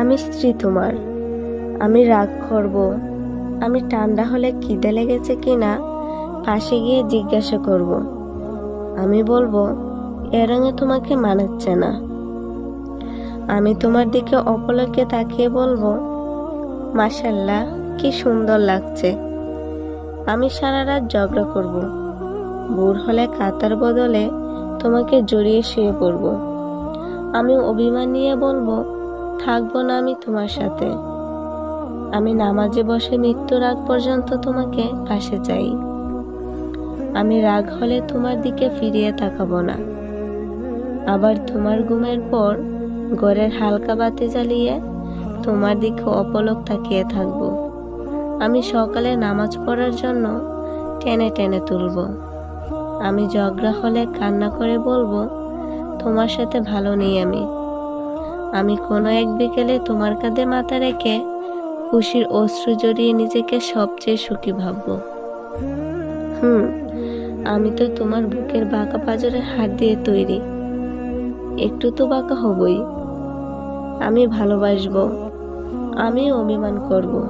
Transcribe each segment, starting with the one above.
আমি স্ত্রী তোমার। আমি রাগ করব। আমি ঠান্ডা হলে খিদে লেগেছে কিনা, পাশে গিয়ে জিজ্ঞাসা করব। আমি বলব, এ রঙে তোমাকে মানাচ্ছে না। আমি তোমার দিকে অপলকে তাকিয়ে বলব, মাশাল্লাহ, কি সুন্দর লাগছে। আমি সারা রাত ঝগড়া করব। ভোর হলে কাতার বদলে তোমাকে জড়িয়ে শুয়ে পড়ব। আমি অভিমান নিয়ে বলব থাকব না আমি তোমার সাথে। আমি নামাজে বসে মৃত্যুর আগ পর্যন্ত তোমাকে পাশে চাই। আমি রাগ হলে তোমার দিকে ফিরিয়ে তাকাবো না। আবার তোমার ঘুমের পর ঘরের হালকা বাতি জ্বালিয়ে তোমার দিকে অপলক তাকিয়ে থাকব। আমি সকালে নামাজ পড়ার জন্য টেনে টেনে তুলব। আমি ঝগড়া হলে কান্না করে বলব, তোমার সাথে ভালো নেই আমি। আমি কোনো এক বিকেলে তোমার কাঁধে মাথা রেখে খুশির অশ্রু জড়িয়ে নিজেকে সবচেয়ে সুখী ভাববো। হুম, আমি তো তোমার বুকের বাঁকা পাজরের হাত দিয়ে তৈরি। একটু তো বাঁকা হবই। আমি ভালোবাসবো। আমি অভিমান করব।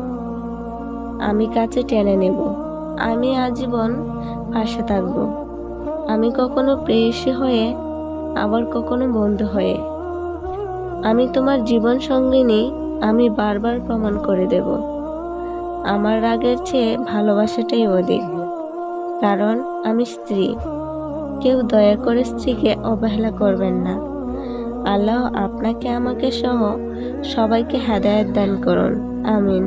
আমি কাছে টেনে নেব। আমি আজীবন পাশে থাকব। আমি কখনো প্রেয়সী হয়ে, আবার কখনো বন্ধু হয়ে। আমি তোমার জীবন সঙ্গিনী আমি বারবার প্রমাণ করে দেব। আমার রাগের চেয়ে ভালোবাসাটাই অধিক। কারণ আমি স্ত্রী। কেউ দয়া করে স্ত্রীকে অবহেলা করবেন না। আল্লাহ আপনাকে, আমাকে সহ সবাইকে হেদায়ত দান করুন। আমিন।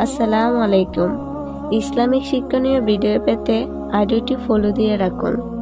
আসসালামু আলাইকুম। ইসলামিক শিক্ষণীয় ভিডিও পেতে আইডিটি ফলো দিয়ে রাখুন।